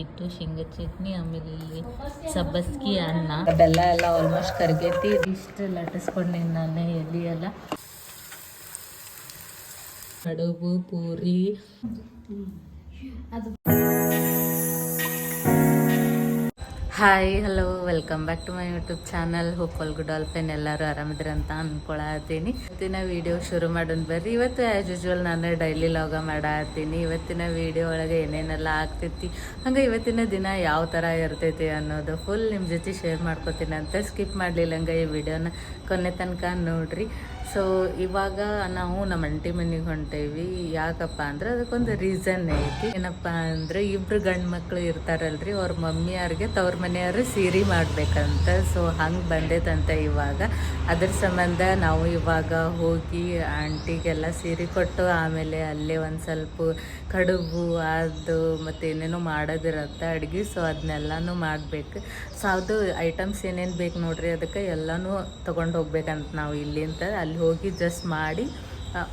ಉಪ್ಪಿಟ್ಟು ಶೇಂಗಾ ಚಟ್ನಿ ಆಮೇಲೆ ಇಲ್ಲಿ ಸಬ್ಬಸ್ಗಿ ಅನ್ನ. ಬೆಲ್ಲ ಎಲ್ಲ ಆಲ್ಮೋಸ್ಟ್ ಕರ್ಗೈತಿ. ಇಷ್ಟು ಲಟ್ಟಿಸ್ಕೊಂಡಿನಿ ನಾನು ಎಲ್ಲಿ ಎಲ್ಲ. ಕಡುಬು puri. Hi hello welcome back to my YouTube channel hope all good ಆಲ್ಪೆನ್ ಎಲ್ಲರೂ ಆರಾಮಿದ್ರೆ ಅಂತ ಅನ್ಕೊಳತ್ತೀನಿ ಇವತ್ತಿನ ವಿಡಿಯೋ ಶುರು ಮಾಡೋಣ ಬರ್ರಿ. ಇವತ್ತು ಆ್ಯಸ್ ಯೂಶ್ವಲ್ ನಾನು ಡೈಲಿ ಲಾಗ ಮಾಡತ್ತೀನಿ ಇವತ್ತಿನ ವಿಡಿಯೋ ಒಳಗೆ ಏನೇನೆಲ್ಲ ಆಗ್ತೈತಿ, ಹಂಗೆ ಇವತ್ತಿನ ದಿನ ಯಾವ ಥರ ಇರ್ತೈತಿ ಅನ್ನೋದು ಫುಲ್ ನಿಮ್ಮ ಜೊತೆ ಶೇರ್ ಮಾಡ್ಕೊತೀನಿ ಅಂತ ಸ್ಕಿಪ್ ಮಾಡಲಿಲ್ಲ ಹಂಗೆ ಈ ವಿಡಿಯೋನ ಕೊನೆ ತನಕ ನೋಡ್ರಿ. ಸೊ ಇವಾಗ ನಾವು ನಮ್ಮ ಅಂಟಿ ಮನೆಗೆ ಹೊಂಟೇವಿ. ಯಾಕಪ್ಪ ಅಂದ್ರೆ ಅದಕ್ಕೊಂದು ರೀಸನ್ ಐತಿ. ಏನಪ್ಪ ಅಂದ್ರೆ ಇಬ್ರು ಗಂಡು ಮಕ್ಕಳು ಇರ್ತಾರಲ್ರಿ, ಅವ್ರ ಮಮ್ಮಿಯವ್ರಿಗೆ ತವ್ರ ಮನೆಯವ್ರು ಸೀರೆ ಮಾಡ್ಬೇಕಂತ. ಸೊ ಹಂಗೆ ಬಂದೈತಂತ ಇವಾಗ. ಅದ್ರ ಸಂಬಂಧ ನಾವು ಇವಾಗ ಹೋಗಿ ಆಂಟಿಗೆಲ್ಲ ಸೀರೆ ಕೊಟ್ಟು ಆಮೇಲೆ ಅಲ್ಲೇ ಒಂದು ಸ್ವಲ್ಪ ಕಡುಬು, ಅದು ಮತ್ತು ಏನೇನೋ ಮಾಡೋದಿರತ್ತೆ ಅಡುಗೆ. ಸೊ ಅದನ್ನೆಲ್ಲನೂ ಮಾಡಬೇಕು. ಸೊ ಅದು ಐಟಮ್ಸ್ ಏನೇನು ಬೇಕು ನೋಡ್ರಿ, ಅದಕ್ಕೆ ಎಲ್ಲನೂ ತೊಗೊಂಡು ಹೋಗ್ಬೇಕಂತ ನಾವು ಇಲ್ಲಿಂದ ಅಲ್ಲಿ ಹೋಗಿ ಜಸ್ಟ್ ಮಾಡಿ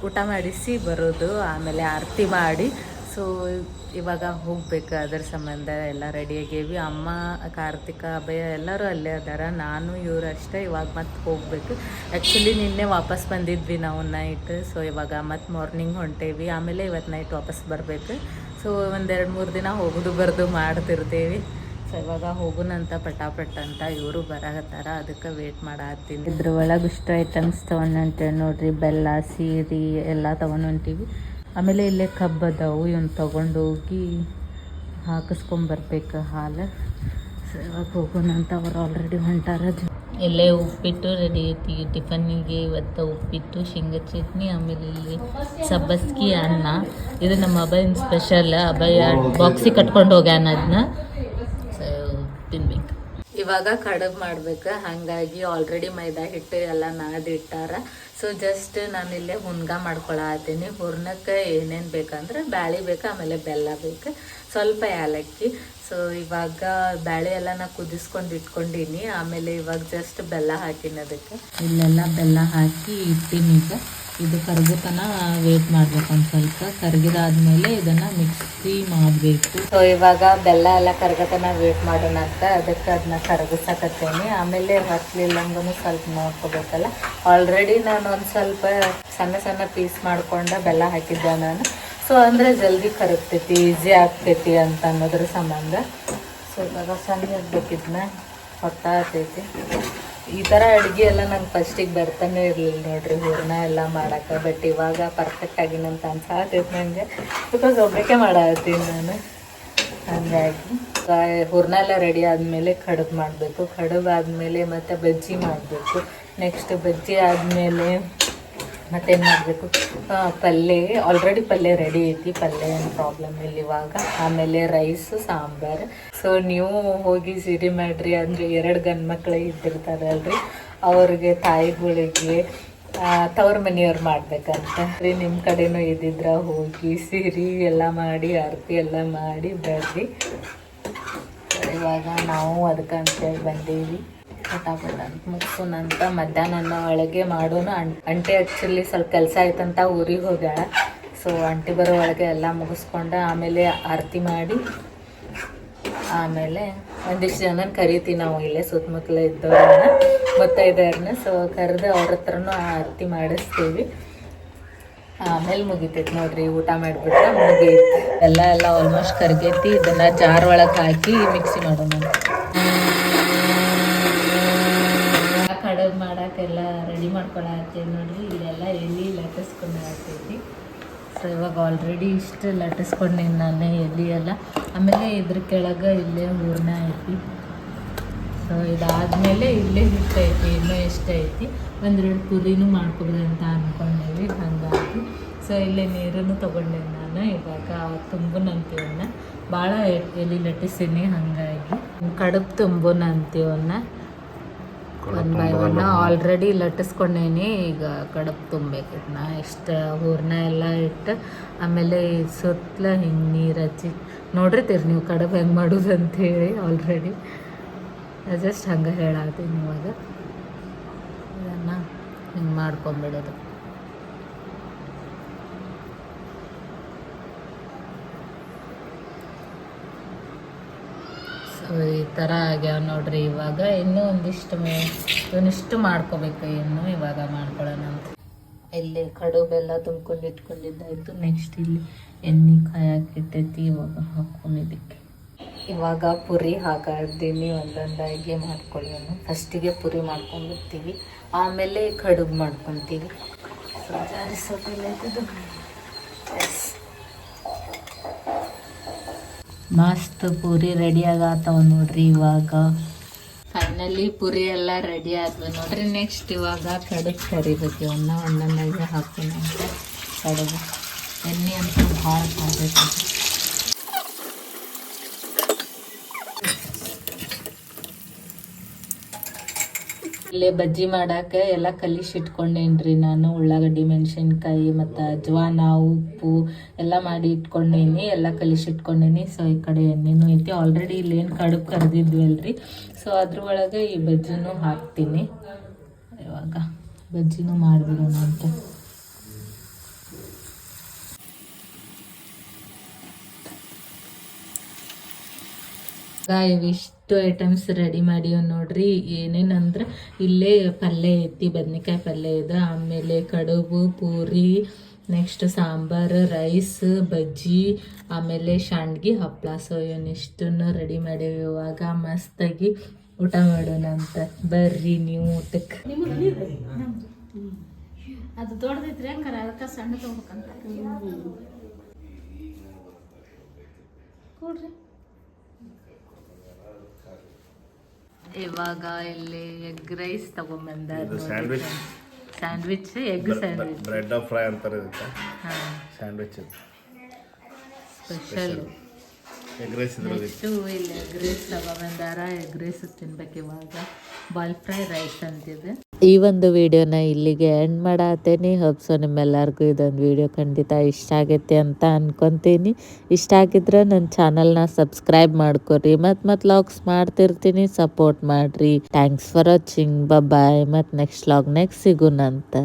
ಊಟ ಮಾಡಿಸಿ ಬರೋದು, ಆಮೇಲೆ ಆರತಿ ಮಾಡಿ ಸೊ, ಇವಾಗ ಹೋಗ್ಬೇಕು, ಅದ್ರ ಸಂಬಂಧ ಎಲ್ಲ ರೆಡಿ ಆಗೇವಿ ಅಮ್ಮ, ಕಾರ್ತಿಕ, ಅಭಯ ಎಲ್ಲರೂ ಅಲ್ಲೇ ಅದಾರ. ನಾನು, ಇವ್ರು ಅಷ್ಟೇ ಇವಾಗ ಮತ್ತೆ ಹೋಗ್ಬೇಕು. ಆ್ಯಕ್ಚುಲಿ ನಿನ್ನೆ ವಾಪಸ್ ಬಂದಿದ್ವಿ ನಾವು ನೈಟ್ ಸೊ ಇವಾಗ ಮತ್ತೆ ಮಾರ್ನಿಂಗ್ ಹೊಂಟೇವಿ. ಆಮೇಲೆ ಇವತ್ತು ನೈಟ್ ವಾಪಸ್ ಬರಬೇಕು. ಸೊ ಒಂದೆರಡು ಮೂರು ದಿನ ಹೋಗೋದು ಬರೋದು ಮಾಡ್ತಿರ್ತೀವಿ. ಸೊ ಇವಾಗ ಹೋಗುನಂತ ಪಟಾಪಟ್ ಅಂತ ಇವರು ಬರಾಕತ್ತಾರ. ಅದಕ್ಕೆ ವೇಟ್ ಮಾಡತ್ತೀನಿ. ಇದ್ರ ಒಳಗೆ ಇಷ್ಟು ಐಟಮ್ಸ್ ತೊಗೊಂಡಂತೆ ನೋಡ್ರಿ. ಬೆಲ್ಲ, ಸೀರೆ ಎಲ್ಲ ತೊಗೊಂಡು ಹೊಂಟೀವಿ. ಆಮೇಲೆ ಇಲ್ಲೇ ಕಬ್ಬು ಅದಾವು ಇವ್ನ ತೊಗೊಂಡು ಹೋಗಿ ಹಾಕಿಸ್ಕೊಂಬರ್ಬೇಕು ಹಾಲು. ಸೊ ಹೋಗೋಣ ಅಂತ ಅವ್ರು ಆಲ್ರೆಡಿ ಹೊಂಟಾರ. ಇಲ್ಲೇ ಉಪ್ಪಿಟ್ಟು ರೆಡಿ ಐತಿ. ಟಿಫನ್ನಿಗೆ ಇವತ್ತು ಉಪ್ಪಿಟ್ಟು, ಶೇಂಗಾ ಚಟ್ನಿ, ಆಮೇಲೆ ಇಲ್ಲಿ ಸಬ್ಬಸ್ಗಿ ಅನ್ನ. ಇದು ನಮ್ಮ ಅಭಯನ್ ಸ್ಪೆಷಲ್ ಅಭಯ ಬಾಕ್ಸಿಗೆ ಕಟ್ಕೊಂಡು ಹೋಗ್ಯಾನ ಅದನ್ನ ಸೊ ತಿನ್ಬೇಕು. ಇವಾಗ ಕಡುಬು ಮಾಡ್ಬೇಕು. ಹಾಗಾಗಿ ಆಲ್ರೆಡಿ ಮೈದಾ ಹಿಟ್ಟು ಎಲ್ಲ ನಾದಿಟ್ಟಾರ. ಸೊ ಜಸ್ಟ್ ನಾನು ಇಲ್ಲೇ ಹುನ್ಗ ಮಾಡ್ಕೊಳತ್ತೀನಿ ಹೂರ್ಣಕ್ಕೆ ಏನೇನು ಬೇಕಂದ್ರೆ ಬ್ಯಾಳಿ ಬೇಕು, ಆಮೇಲೆ ಬೆಲ್ಲ ಬೇಕು. ಸ್ವಲ್ಪ ಏಲಕ್ಕಿ ಸೊ ಇವಾಗ ಬ್ಯಾಳೆ ಎಲ್ಲ ನಾ ಕುದಿಸ್ಕೊಂಡು ಇಟ್ಕೊಂಡಿನಿ. ಆಮೇಲೆ ಇವಾಗ ಜಸ್ಟ್ ಬೆಲ್ಲ ಹಾಕಿನಿ ಅದಕ್ಕೆ. ಇಲ್ಲೆಲ್ಲ ಬೆಲ್ಲ ಹಾಕಿ ಇಟ್ಟಿನಿ ಈಗ. ಇದು ಕರ್ಗತನ ವೇಟ್ ಮಾಡ್ಬೇಕು ಒಂದು ಸ್ವಲ್ಪ. ಕರ್ಗಿದಾದ್ಮೇಲೆ ಇದನ್ನ ಮಿಕ್ಸಿ ಮಾಡಬೇಕು. ಸೊ ಇವಾಗ ಬೆಲ್ಲ ಎಲ್ಲ ಕರ್ಗತನ ವೇಟ್ ಮಾಡೋಣ ಅಂತ ಅದಕ್ಕೆ ಅದನ್ನ ಕರಗಿಸಕತ್ತೇನೆ. ಆಮೇಲೆ ಹತ್ತಲಿಲ್ಲಂಗೂ ಸ್ವಲ್ಪ ನೋಡ್ಕೋಬೇಕಲ್ಲ. ಆಲ್ರೆಡಿ ನಾನು ಒಂದು ಸ್ವಲ್ಪ ಸಣ್ಣ ಸಣ್ಣ ಪೀಸ್ ಮಾಡ್ಕೊಂಡು ಬೆಲ್ಲ ಹಾಕಿದ್ದೆ ನಾನು. ಸೊ ಅಂದರೆ ಜಲ್ದಿ ಕರಗ್ತೈತಿ ಈಸಿ ಆಗ್ತೈತಿ ಅಂತ ಅನ್ನೋದ್ರ ಸಂಬಂಧ. ಸೊ ಇವಾಗ ಸಣ್ಣ ಇರ್ಬೇಕಿದ್ನ ಹೊತ್ತಾತೈತಿ. ಈ ಥರ ಅಡುಗೆ ಎಲ್ಲ ನಂಗೆ ಫಸ್ಟಿಗೆ ಬರ್ತಾನೆ ಇರಲಿಲ್ಲ ನೋಡ್ರಿ, ಹೂರ್ಣ ಎಲ್ಲ ಮಾಡೋಕ್ಕೆ ಬಟ್ ಇವಾಗ ಪರ್ಫೆಕ್ಟ್ ಆಗಿನಂತ ಅನ್ಸಾತೈತೆ ನನಗೆ ಬಿಕಾಸ್ ಒಬ್ಬಕ್ಕೆ ಮಾಡತ್ತೀನಿ ನಾನು. ಹಾಗಾಗಿ ಹೂರ್ಣ ಎಲ್ಲ ರೆಡಿ ಆದಮೇಲೆ ಕಡುಬು ಮಾಡಬೇಕು. ಕಡುಬು ಆದಮೇಲೆ ಮತ್ತು ಬಜ್ಜಿ ಮಾಡಬೇಕು. ನೆಕ್ಸ್ಟ್ ಬಜ್ಜಿ ಆದಮೇಲೆ ಮತ್ತೇನು ಮಾಡಬೇಕು? ಪಲ್ಯ ಆಲ್ರೆಡಿ ಪಲ್ಯ ರೆಡಿ ಐತಿ. ಪಲ್ಯ ಏನು ಪ್ರಾಬ್ಲಮ್ ಇಲ್ಲ ಇವಾಗ. ಆಮೇಲೆ ರೈಸ್ ಸಾಂಬಾರು. ಸೊ ನೀವು ಹೋಗಿ ಸಿರಿ ಮಾಡ್ರಿ. ಅಂದರೆ ಎರಡು ಗಂಡು ಮಕ್ಕಳು ಇದ್ದಿರ್ತಾರಲ್ರಿ. ಅವ್ರಿಗೆ ತಾಯಿಗಳಿಗೆ ತವ್ರ ಮನೆಯವ್ರು ಮಾಡ್ಬೇಕಂತ. ರೀ ನಿಮ್ಮ ಕಡೆನೂ ಇದ್ದಿದ್ರ ಹೋಗಿ ಸಿರಿ, ಎಲ್ಲ ಮಾಡಿ, ಆರತಿ ಎಲ್ಲ ಮಾಡಿ ಬರ್ರಿ. ಇವಾಗ ನಾವು ಅದಕ್ಕಂತೇಳಿ ಬಂದೀವಿ. ಅಂತ ಮುಗಿಸೋಣಂತ ಮಧ್ಯಾಹ್ನ ಒಳಗೆ ಮಾಡೋನು ಅಂಟೆ ಆ್ಯಕ್ಚುಲಿ ಸ್ವಲ್ಪ ಕೆಲಸ ಆಯ್ತಂತ ಊರಿಗೆ ಹೋಗ್ಯಾಳ. ಸೊ ಅಂಟಿ ಬರೋ ಒಳಗೆ ಎಲ್ಲ ಮುಗಿಸ್ಕೊಂಡು ಆಮೇಲೆ ಆರತಿ ಮಾಡಿ, ಆಮೇಲೆ ಒಂದಿಷ್ಟು ಜನನ ಕರಿತೀವಿ ನಾವು ಇಲ್ಲೇ ಸುತ್ತಮುತ್ತಲ ಇದ್ದವ್ರನ್ನ, ಮುತ್ತೈದೆಯವ್ರನ್ನ. ಸೊ ಕರೆದು ಅವ್ರ ಹತ್ರನೂ ಆರತಿ ಮಾಡಿಸ್ತೀವಿ. ಆಮೇಲೆ ಮುಗಿತೈತಿ ನೋಡ್ರಿ, ಊಟ ಮಾಡಿಬಿಟ್ರೆ ಮುಗೀತು. ಎಲ್ಲ ಎಲ್ಲ ಆಲ್ಮೋಸ್ಟ್ ಕರ್ಗೈತಿ ಇದನ್ನ ಜಾರ್ ಒಳಗೆ ಹಾಕಿ ಮಿಕ್ಸಿ ಮಾಡೋಣ ಕಡುಬು ಮಾಡಕ್ಕೆಲ್ಲ ರೆಡಿ ಮಾಡ್ಕೊಳತ್ತೀವಿ ನೋಡ್ರಿ, ಇಲ್ಲೆಲ್ಲ ಎಲ್ಲಿ ಲಟ್ಟಿಸ್ಕೊಂಡು ಹಾಕ್ತೈತಿ. ಸೊ ಇವಾಗ ಆಲ್ರೆಡಿ ಇಷ್ಟು ಲಟ್ಟಿಸ್ಕೊಂಡಿನಿ ನಾನು ಎಲ್ಲಿ ಎಲ್ಲ. ಆಮೇಲೆ ಇದ್ರ ಕೆಳಗೆ ಇಲ್ಲೇ ಹೂರ್ಣ ಐತಿ. ಸೊ ಇದಾದಮೇಲೆ ಇಲ್ಲೇ ಇಷ್ಟೈತಿ ಇನ್ನೂ ಐತಿ. ಒಂದೆರಡು ಪುರಿನೂ ಅಂತ ಅಂದ್ಕೊಂಡೇವಿ ಹಾಗಾಗಿ. ಸೊ ಇಲ್ಲೇ ನೀರನ್ನು ತೊಗೊಂಡೆ ನಾನು, ಇವಾಗ ತುಂಬು ಅಂತೀವನ್ನ ಭಾಳ ಎಲ್ಲಿ ಲಟ್ಟಿಸೀನಿ ಹಾಗಾಗಿ. ಕಡುಬು ತುಂಬು ಅಂತೀವನ್ನ ಒನ್ ಬೈ ಒನ್ ಆಲ್ರೆಡಿ ಲಟ್ಟಿಸ್ಕೊಂಡೇನಿ ಈಗ ಕಡಬು ತುಂಬಬೇಕು ನಾ ಇಷ್ಟು ಹೂರ್ನ ಎಲ್ಲ ಇಟ್ಟು ಆಮೇಲೆ ಸುತ್ತಲ ಹಿಂಗೆ ನೀರು ಹಚ್ಚಿ ನೋಡಿರ್ತೀರಿ ನೀವು ಕಡಬು ಹೆಂಗೆ ಮಾಡೋದು ಅಂಥೇಳಿ ಆಲ್ರೆಡಿ ಜಸ್ಟ್ ಹಂಗೆ ಹೇಳಾತೀನಿ ಇವಾಗ. ಇದನ್ನು ಹಿಂಗೆ ಮಾಡ್ಕೊಂಬಿಡೋದು ಸೊ ಈ ಥರ ಆಗ್ಯಾವ ನೋಡ್ರಿ ಇವಾಗ. ಇನ್ನೂ ಒಂದಿಷ್ಟು ಇವನಿಷ್ಟು ಮಾಡ್ಕೋಬೇಕು ಇನ್ನು ಇವಾಗ ಮಾಡ್ಕೊಳ್ಳೋಣ ಅಂತ. ಇಲ್ಲಿ ಕಡು ಬೆಲ್ಲ ತುಂಬ್ಕೊಂಡು ಇಟ್ಕೊಂಡಿದ್ದಾಯ್ತು ನೆಕ್ಸ್ಟ್ ಇಲ್ಲಿ ಎಣ್ಣೆ ಕಾಯಕ್ಕಿಟ್ಟೈತಿ ಇವಾಗ ಹಾಕೊಂಡಿದ್ದಕ್ಕೆ. ಇವಾಗ ಪುರಿ ಹಾಕಿದ್ದೀನಿ ಒಂದೊಂದಾಗಿ ಮಾಡ್ಕೊಳ್ಳೋಣ. ಫಸ್ಟಿಗೆ ಪುರಿ ಮಾಡ್ಕೊಂಡ್ಬಿಡ್ತೀವಿ. ಆಮೇಲೆ ಕಡುಬು ಮಾಡ್ಕೊತೀವಿ ಸೊ ಜಾರಿಸೋದಿಲ್ಲ ಇದು ಎಸ್ ಮಸ್ತ್ ಪೂರಿ ರೆಡಿ ಆಗತ್ತವ ನೋಡ್ರಿ ಇವಾಗ. ಫೈನಲಿ ಪುರಿ ಎಲ್ಲ ರೆಡಿ ಆದ್ವು ನೋಡ್ರಿ. ನೆಕ್ಸ್ಟ್ ಇವಾಗ ಕಡುಬು ಕರಿಬೇಕು ಒನ್ನ ಒಂದೊಂದಾಗಿ ಹಾಕೋಣ ಅಂತ. ಕಡುಬು. ಎಣ್ಣೆ ಅಂತೂ ಭಾಳ ಕಾಬೇಕು ಇಲ್ಲೇ ಬಜ್ಜಿ ಮಾಡಾಕ ಎಲ್ಲ ಕಲಿಸಿಟ್ಕೊಂಡೇನ್ರಿ ನಾನು. ಉಳ್ಳಾಗಡ್ಡಿ, ಮೆಣಸಿನ್ಕಾಯಿ ಮತ್ತು ಅಜ್ವಾನ, ಉಪ್ಪು ಎಲ್ಲ ಮಾಡಿ ಇಟ್ಕೊಂಡೇನಿ, ಎಲ್ಲ ಕಲಿಸಿಟ್ಕೊಂಡೇನಿ ಸೊ ಈ ಕಡೆ ಎಣ್ಣೆನೂ ಐತಿ. ಆಲ್ರೆಡಿ ಇಲ್ಲೇನು ಕಡುಬು ಕರೆದಿದ್ವಿ ಅಲ್ರಿ ಸೊ ಅದ್ರ ಒಳಗೆ ಈ ಬಜ್ಜಿನೂ ಹಾಕ್ತೀನಿ. ಇವಾಗ ಬಜ್ಜಿನೂ ಮಾಡಿಬಿಡೋಣ ಅಂತ. ಇವಿಷ್ಟು ಐಟಮ್ಸ್ ರೆಡಿ ಮಾಡಿವ್ ನೋಡ್ರಿ. ಏನೇನಂದ್ರೆ ಇಲ್ಲೇ ಪಲ್ಯ ಐತಿ ಬದ್ನಿಕಾಯಿ ಪಲ್ಯ ಇದೆ ಆಮೇಲೆ ಕಡುಬು ಪೂರಿ ನೆಕ್ಸ್ಟ್ ಸಾಂಬಾರು ರೈಸ್ ಬಜ್ಜಿ ಆಮೇಲೆ ಶಾಂಡ್ಗಿ ಹಪ್ಪಳ ಸೊ ಇವನ್ನಿಷ್ಟನ್ನು ರೆಡಿ ಮಾಡೇವಿ ಇವಾಗ. ಮಸ್ತಾಗಿ ಊಟ ಮಾಡೋಣ ಅಂತ. ಬರ್ರಿ ನೀವು ಊಟಕ್ಕೆ ಅದು ದೊಡ್ಡದೈತ್ರಿ ಹಂಗಾರ ಅದಕ್ಕೆ ಸಣ್ಣ ತಗೋಬೇಕಂತ. ಕೊಡ್ರಿ. ಇವಾಗ ಇಲ್ಲಿ egg rice ತಗೊಂಬಂದಾರ sandwich sandwich egg sandwich bread half fry ಅಂತಾರೆ ಇದಕ್ಕೆ. Sandwich special egg rice next ಇಲ್ಲಿ ಎಗ್ ರೈಸ್ ತಗೊಂಡ್ಬಂದಾರ ಎಗ್ ರೈಸ್ ತಿನ್ಬೇಕು ಇವಾಗ. ಬಾಲ್ ಫ್ರೈ ರೈಸ್ ಅಂತಿದೆ. ಈ ಒಂದು ವಿಡಿಯೋನ ಇಲ್ಲಿಗೆ ಎಂಡ್ ಮಾಡತ್ತೇನಿ ಹೋಪ್ಸೋ ನಿಮ್ಮೆಲ್ಲರಿಗೂ ಇದೊಂದು ವಿಡಿಯೋ ಖಂಡಿತ ಇಷ್ಟ ಆಗೈತೆ ಅಂತ ಅನ್ಕೊಂತೀನಿ. ಇಷ್ಟ ಆಗಿದ್ರೆ ನನ್ನ ಚಾನಲ್ನ ಸಬ್ಸ್ಕ್ರೈಬ್ ಮಾಡ್ಕೊರಿ. ಮತ್ತು ಮತ್ತು ಲಾಗ್ಸ್ ಮಾಡ್ತಿರ್ತೀನಿ. ಸಪೋರ್ಟ್ ಮಾಡ್ರಿ. ಥ್ಯಾಂಕ್ಸ್ ಫಾರ್ ವಾಚಿಂಗ್ ಬಾಯ್ ಮತ್ತು ನೆಕ್ಸ್ಟ್ ಲಾಗ್ ನೆಕ್ಸ್ಟ್ ಸಿಗುನಂತ.